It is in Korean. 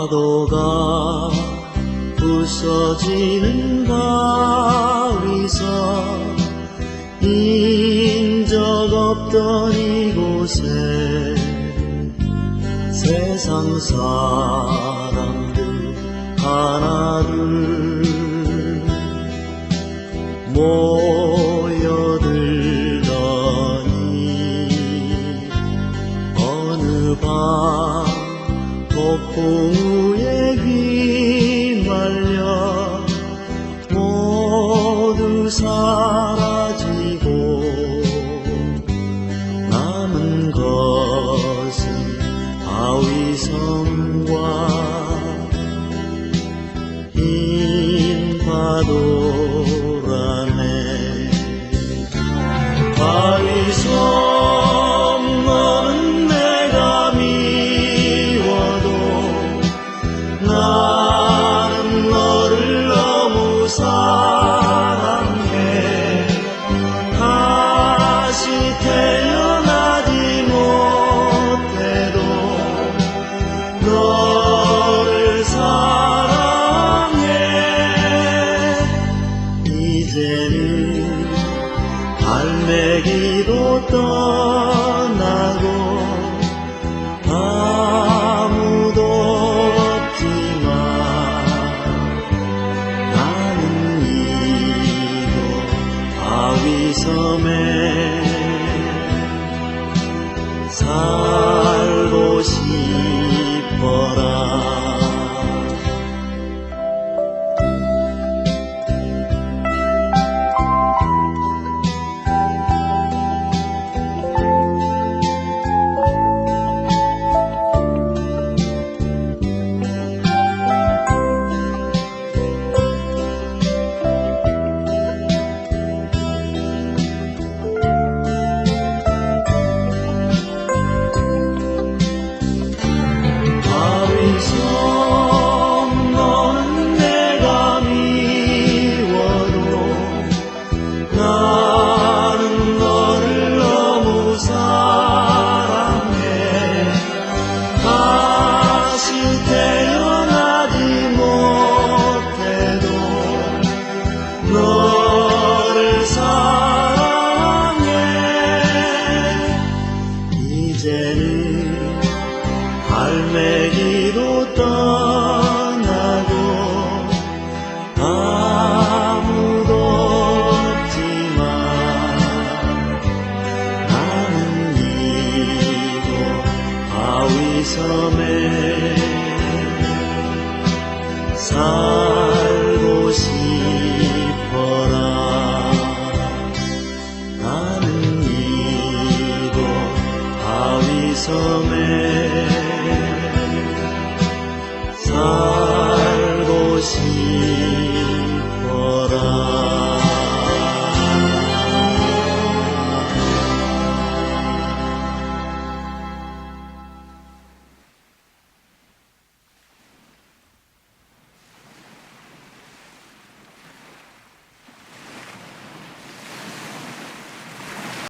파도가 부서지는 바위서 인적 없던 이곳에 세상 사람들 하나둘 모여 폭풍우에 휘말려 모두 사라지고 남은 것은 바위섬과 흰 파도라네. 바위섬 섬에 살 갈매기도 떠나고 아무도 없지만 나는 이곳 바위섬에 살 Oh.